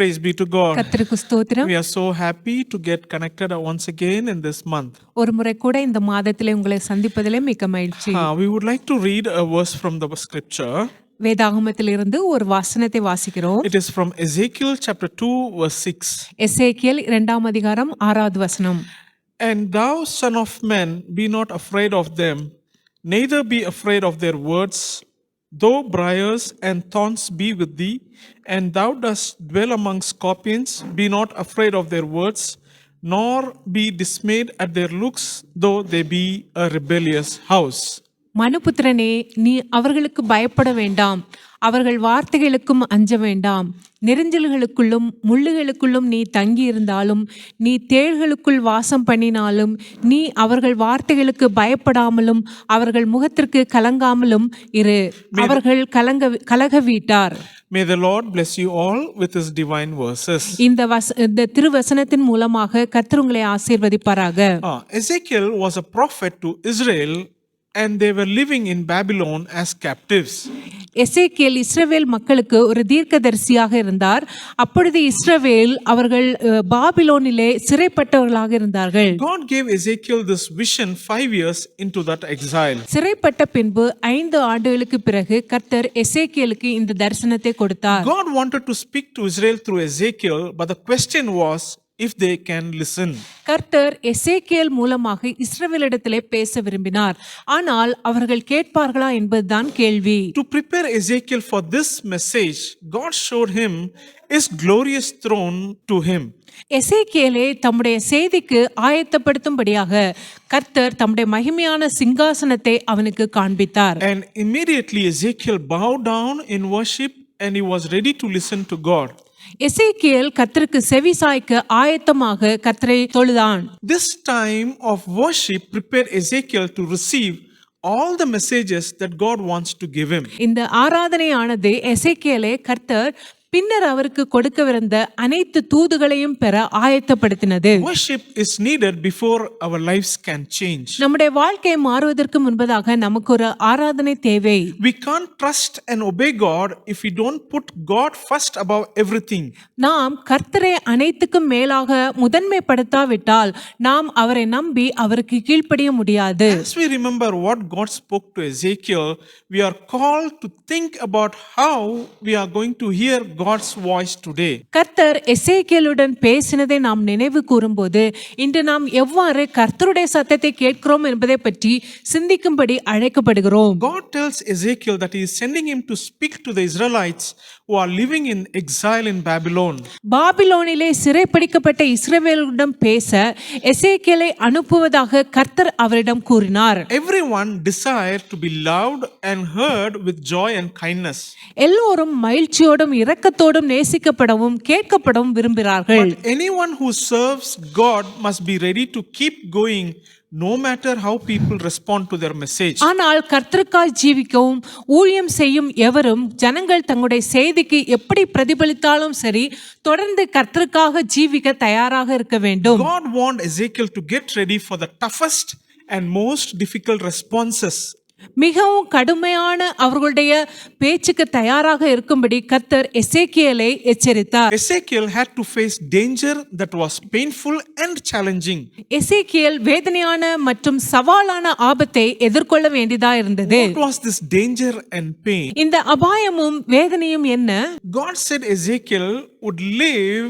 Praise be to God. கர்த்தருக்கு ஸ்தோத்திரம் We are so happy to get connected once again in this month. ஒரு முறை கூட இந்த மாதத்திலே உங்களை சந்திப்பதிலே மிக்க மகிழ்ச்சி Uh, we would like to read a verse from the scripture. வேதாகமத்திலிருந்து ஒரு வசனத்தை வாசிக்கிறோம் It is from Ezekiel chapter 2, verse 6. எசேக்கியேல் இரண்டாம் அதிகாரம் ஆறாவது வசனம் And thou, son of man, be not afraid of them, neither be afraid of their words, though briars and thorns be with thee, and thou dost dwell among scorpions, be not afraid of their words, nor be dismayed at their looks, though they be a rebellious house. மனுபுத்திரனே நீ அவர்களுக்கு பயப்பட வேண்டாம். அவர்கள் வார்த்தைகளுக்கும் அஞ்ச வேண்டாம். நெரிஞ்சல்களுக்குள்ளும் முள்ளுகளுக்குள்ளும் நீ தங்கியிருந்தாலும் நீ தேள்களுக்குள் வாசம் பண்ணினாலும் நீ அவர்கள் வார்த்தைகளுக்கு பயப்படாமலும் அவர்கள் முகத்திற்கு கலங்காமலும் இரு. அவர்கள் கலங்க கலக வீட்டார் May the Lord bless you all with his divine verses. இந்த இந்த திருவசனத்தின் மூலமாக கர்த்தர் உங்களை ஆசீர்வதிப்பாராக. Ah, Ezekiel was a prophet to Israel, and they were living in Babylon as captives. எசேக்கியேல் இஸ்ரவேல் மக்களுக்கு ஒரு தீர்க்கதரிசியாக இருந்தார் அப்பொழுது இஸ்ரவேல் அவர்கள் பாபிலோனிலே சிறைப்பட்டவர்களாக இருந்தார்கள் God gave Ezekiel this vision five years into that exile. சிறைப்பட்ட பின்பு ஐந்து ஆண்டுகளுக்கு பிறகு கர்த்தர் எசேக்கியேலுக்கு இந்த தரிசனத்தை கொடுத்தார் God wanted to speak to Israel through Ezekiel, but the question was if they can listen. கர்த்தர் எசேக்கியேல் மூலமாக இஸ்ரவேலிடத்திலே பேச விரும்பினார் ஆனால் அவர்கள் கேட்பார்களா என்பதுதான் கேள்வி To prepare Ezekiel for this message, God showed him his glorious throne to him. எசேக்கியேலை தம்முடைய செய்திக்கு ஆயத்தப்படுத்தும்படியாக கர்த்தர் தம்முடைய மகிமையான சிங்காசனத்தை அவனுக்கு காண்பித்தார் And immediately Ezekiel bowed down in worship and he was ready to listen to God. எசேக்கியேல் கர்த்தருக்கு செவி சாய்க்க ஆயத்தமாக கர்த்தரை தொழுதான் This time of worship prepared Ezekiel to receive all the messages that God wants to give him. இந்த ஆராதனையானது எசேக்கியேலை கர்த்தர் பின்னர் அவருக்கு கொடுக்கவிருந்த அனைத்து தூதுகளையும் பெற ஆயத்தப்படுத்தினது Worship is needed before our lives can change. நம்முடைய வாழ்க்கை மாறுவதற்கு முன்பதாக நமக்கு ஒரு ஆராதனை தேவை We can't trust and obey God if we don't put God first above everything. நாம் கர்த்தரை அனைத்துக்கும் மேலாக முதன்மைப்படுத்தாவிட்டால் நாம் அவரை நம்பி அவருக்கு கீழ்ப்படிய முடியாது As we remember what God spoke to Ezekiel, we are called to think about how we are going to hear God's voice today. கர்த்தர் எசேக்கியலுடன் பேசினதை நாம் நினைவு கூறும்போது இன்று நாம் எவ்வாறு கர்த்தருடைய சத்தத்தை கேட்கிறோம் என்பதை பற்றி சிந்திக்கும்படி அழைக்கப்படுகிறோம் God tells Ezekiel that he is sending him to speak to the Israelites who are living in exile in Babylon. பாபிலோனிலே சிறைப்பிடிக்கப்பட்ட இஸ்ரவேலுடன் பேச எசேக்கியலை அனுப்புவதாக கர்த்தர் அவரிடம் கூறினார் Everyone desire to be loved and heard with joy and kindness. எல்லோரும் மகிழ்ச்சியோடும் இரக்கத்தோடும் நேசிக்கப்படவும் கேட்கப்படவும் விரும்புகிறார்கள் But anyone who serves God must be ready to keep going no matter how people respond to their message. ஆனால் கர்த்தருக்காய் ஜீவிக்கவும் ஊழியம் செய்யும் எவரும் ஜனங்கள் தங்களுடைய செய்திக்கு எப்படி பிரதிபலித்தாலும் சரி தொடர்ந்து கர்த்தருக்காக ஜீவிக்க தயாராக இருக்க வேண்டும் God warned Ezekiel to get ready for the toughest and most difficult responses. மிகவும் கடுமையான அவர்களுடைய பேச்சுக்கு தயாராக இருக்கும்படி கர்த்தர் எசேக்கியலை எச்சரித்தார் Ezekiel had to face danger that was painful and challenging. Ezekiel வேதனையான மற்றும் சவாலான ஆபத்தை எதிர்கொள்ள வேண்டியதா இருந்தது What was this danger and pain? இந்த அபாயமும் வேதனையும் என்ன God said Ezekiel would live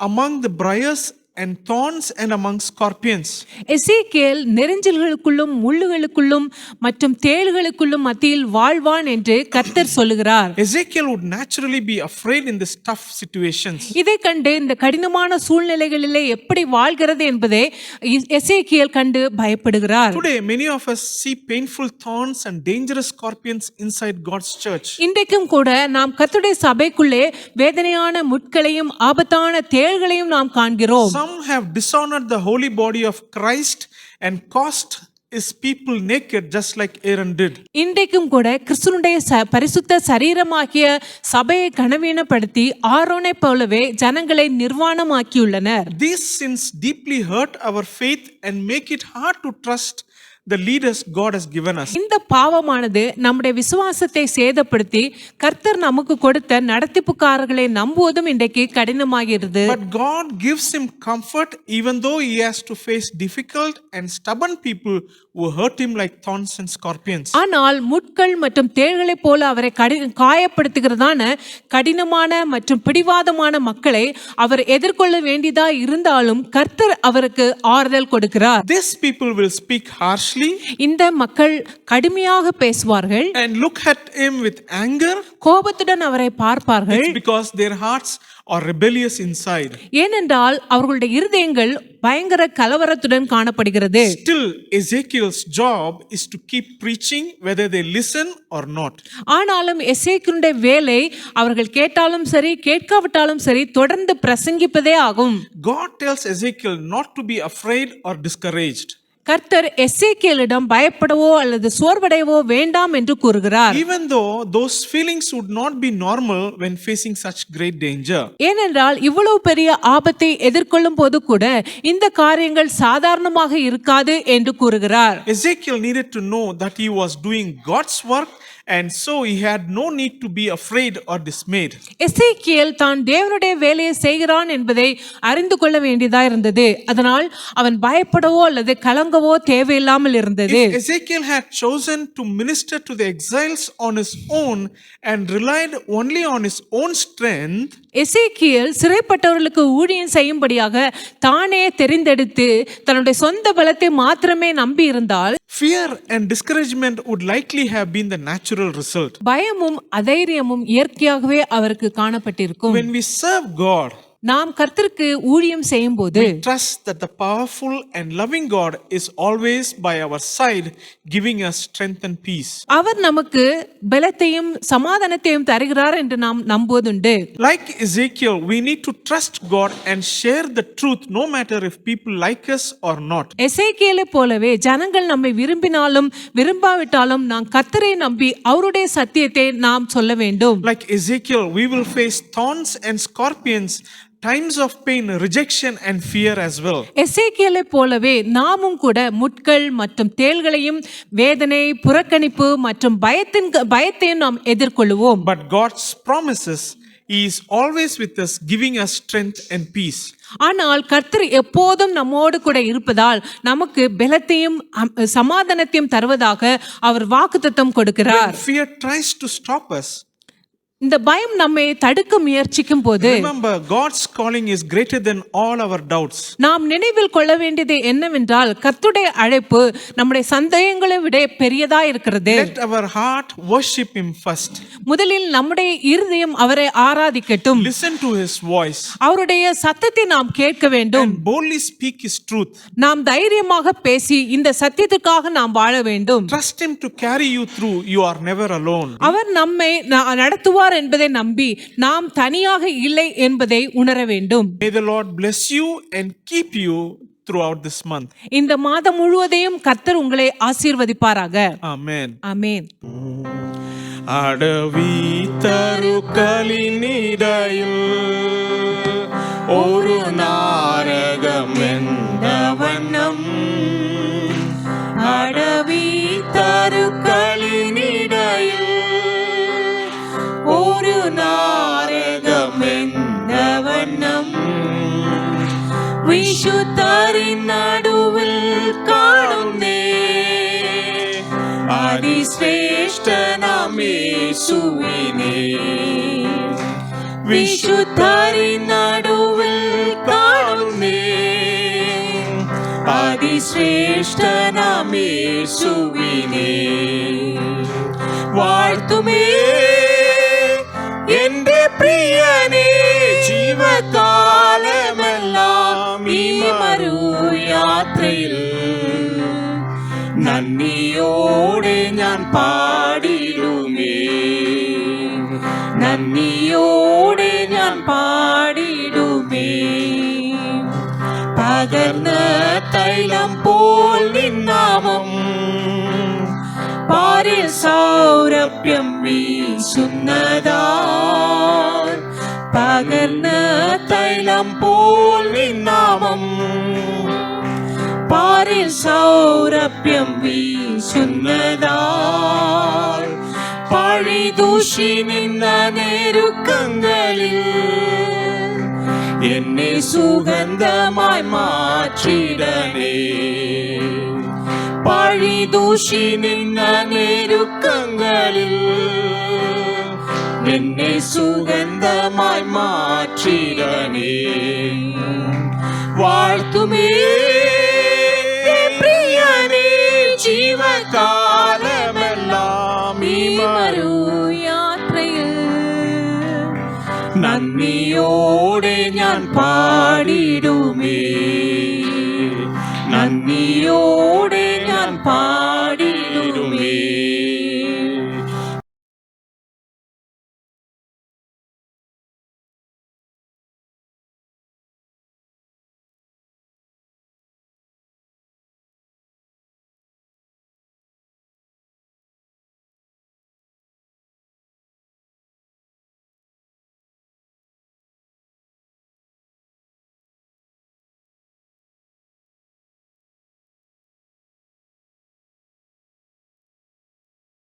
among the briars and thorns and among scorpions. எசேக்கியேல் நெரிஞ்சல்களுக்குள்ளும் முள்ளுகளுக்குள்ளும் மற்றும் தேள்களுக்குள்ளும் மத்தியில் வாழ்வான் என்று கர்த்தர் சொல்லுகிறார் Ezekiel would naturally be afraid in these tough situations. இதை கண்டு இந்த கடினமான சூழ்நிலைகளிலே எப்படி வாழ்கிறது என்பதை எசேக்கியேல் கண்டு பயப்படுகிறார் Today, many of us see painful thorns and dangerous scorpions inside God's church. இன்றைக்கும் கூட நாம் கர்த்தருடைய சபைக்குள்ளே வேதனையான முட்களையும் ஆபத்தான தேள்களையும் நாம் காண்கிறோம் Some have dishonored the holy body of Christ and caused his people naked, just like Aaron did. இன்றைக்கும் கூட கிறிஸ்துனுடைய ச- பரிசுத்த சரீரமாகிய சபையை கனவீனப்படுத்தி ஆரோனை போலவே ஜனங்களை நிர்வாணமாக்கியுள்ளனர் These sins deeply hurt our faith and make it hard to trust the leaders God has given us. இந்த பாவமானது நம்முடைய விசுவாசத்தை சேதப்படுத்தி கர்த்தர் நமக்கு கொடுத்த நடத்திப்புக்காரர்களை நம்புவதும் இன்றைக்கு கடினமாகிறது But God gives him comfort even though he has to face difficult and stubborn people who hurt him like thorns and scorpions. ஆனால் முட்கள் மற்றும் தேள்களைப் போல அவரை காயப்படுத்துகிறதான கடினமான மற்றும் பிடிவாதமான மக்களை அவர் எதிர்கொள்ள வேண்டியதா இருந்தாலும் கர்த்தர் அவருக்கு ஆறுதல் கொடுக்கிறார் These people will speak harshly இந்த மக்கள் கடுமையாக பேசுவார்கள் and look at him with anger கோபத்துடன் அவரை பார்ப்பார்கள் It's because their hearts are rebellious inside. ஏனென்றால் அவர்களுடைய இருதயங்கள் பயங்கர கலவரத்துடன் காணப்படுகிறது Still, Ezekiel's job is to keep preaching whether they listen or not. ஆனாலும் எசேக்கினுடைய வேலை அவர்கள் கேட்டாலும் சரி கேட்காவிட்டாலும் சரி தொடர்ந்து பிரசங்கிப்பதே ஆகும் God tells Ezekiel not to be afraid or discouraged. கர்த்தர் எசேக்கியலிடம் பயப்படவோ அல்லது சோர்வடையவோ வேண்டாம் என்று கூறுகிறார் Even though those feelings would not be normal when facing such great danger. ஏனென்றால் இவ்வளவு பெரிய ஆபத்தை எதிர்கொள்ளும் போது கூட இந்த காரியங்கள் சாதாரணமாக இருக்காது என்று கூறுகிறார் Ezekiel needed to know that he was doing God's work and so he had no need to be afraid or dismayed. எசேக்கியேல் தான் தேவனுடைய வேலையை செய்கிறான் என்பதை அறிந்து கொள்ள வேண்டியதா இருந்தது அதனால் அவன் பயப்படவோ அல்லது கலங்கவோ தேவையில்லாமல் இருந்தது If Ezekiel had chosen to minister to the exiles on his own and relied only on his own strength, எசேக்கியேல் சிறைப்பட்டவர்களுக்கு ஊழியம் செய்யும்படியாக தானே தெரிந்தெடுத்து தன்னுடைய சொந்த பலத்தை மாத்திரமே நம்பி இருந்தால் fear and discouragement would likely have been the natural result. பயமும் அதைரியமும் இயற்கையாகவே அவருக்கு காணப்பட்டிருக்கும் When we serve God, நாம் கர்த்தருக்கு ஊழியம் செய்யும் போது trust that the powerful and loving God is always by our side, giving us strength and peace. அவர் நமக்கு பலத்தையும் சமாதானத்தையும் தருகிறார் என்று நாம் நம்புவதுண்டு Like Ezekiel, we need to trust God and share the truth no matter if people like us or not. எசேக்கியேலை போலவே ஜனங்கள் நம்மை விரும்பினாலும் விரும்பாவிட்டாலும் நாம் கர்த்தரை நம்பி அவருடைய சத்தியத்தை நாம் சொல்ல வேண்டும் Like Ezekiel, we will face thorns and scorpions, times of pain, rejection, and fear as well. எசேக்கியேலை போலவே நாமும் கூட முட்கள் மற்றும் தேள்களையும் வேதனை புறக்கணிப்பு மற்றும் பயத்தின் பயத்தையும் நாம் எதிர்கொள்வோம் But God's promises, He is always with us, giving us strength and peace. ஆனால் கர்த்தர் எப்போதும் நம்மோடு கூட இருப்பதால் நமக்கு பலத்தையும் சமாதானத்தையும் தருவதாக அவர் வாக்குத்தத்தம் கொடுக்கிறார் Fear tries to stop us. இந்த பயம் நம்மை தடுக்க முயற்சிக்கும் போது Remember, God's calling is greater than all our doubts. நாம் நினைவில் கொள்ள வேண்டியது என்னவென்றால் கர்த்துடைய அழைப்பு நம்முடைய சந்தேகங்களை விட பெரியதா இருக்கிறது Let our heart worship Him first. முதலில் நம்முடைய இருதயம் அவரை ஆராதிக்கட்டும் Listen to His voice அவருடைய சத்தத்தை நாம் கேட்க வேண்டும் and boldly speak His truth. நாம் தைரியமாக பேசி இந்த சத்தியத்துக்காக நாம் வாழ வேண்டும் Trust Him to carry you through. You are never alone. அவர் நம்மை ந- நடத்துவார் என்பதை நம்பி நாம் தனியாக இல்லை என்பதை உணர வேண்டும் May the Lord bless you and keep you throughout this month. இந்த மாதம் முழுவதையும் கர்த்தர் உங்களை ஆசீர்வதிப்பாராக Amen. ஆமென் അടവി തരുക്കളിനിടയിൽ ഒരു നാരകമെന്നവണ്ണം அடவி വിശുദ്ധരിൻ നടുവിൽ കാണുന്നേ. അതിശ്രേഷ്ഠനാം യേശുവിനെ. വിശുദ്ധരിൻ നടുവിൽ കാണുന്നേ. അതിശ്രേഷ്ഠനാം യേശുവിനെ. വാഴ്ത്തുമേ എന്റെ പ്രിയനെ ജീവകാലം യാത്രയിൽ. നന്ദിയോടെ ഞാൻ പാടിടുമേ. നന്ദിയോടെ ഞാൻ പാടിടുമേ. പകർന്ന തൈലം പോൽ നിന്നാമം. പാരിൽ സൗരഭ്യം വീശുന്നതാ. പകർന്ന തൈലം പോൽ നിന്നാമം. പാരിൽ സൗരഭ്യം വീശുന്നതാൾ പഴി ദൂഷി നിന്ന നേരുക്കങ്ങളിൽ എന്നെ സുഗന്ധമായി മാറ്റിടണേ പഴി ദൂഷി നിന്ന നേരുക്കങ്ങളിൽ എന്നെ സുഗന്ധമായി മാറ്റിടണേ വാഴ്ത്തുമേ നന്ദിയോടെ ഞാൻ പാടിടുമേ. നന്ദിയോടെ ഞാൻ പാടിടുമേ